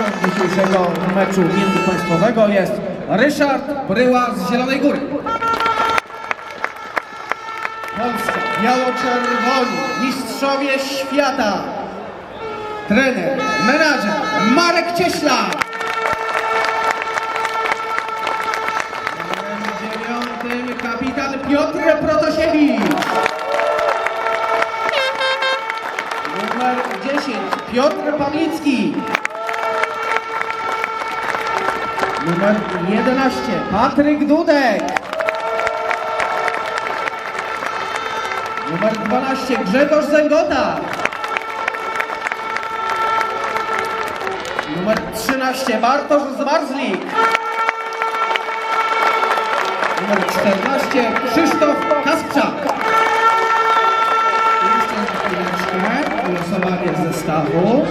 piłkarzem dzisiejszego meczu międzypaństwowego jest Ryszard Bryła z Zielonej Góry. Polska, biało-czerwoni, mistrzowie świata. Trener, menadżer Marek Cieśla. Numerem dziewiątym kapitan Piotr Protasiewicz. Numer 10 Piotr Pawlicki. Numer 11 Patryk Dudek. Numer 12 Grzegorz Zęgota. Numer 13 Bartosz Zmarzlik. Numer 14 Krzysztof Kasprzak. Jeszcze chwileczkę, losowanie zestawu.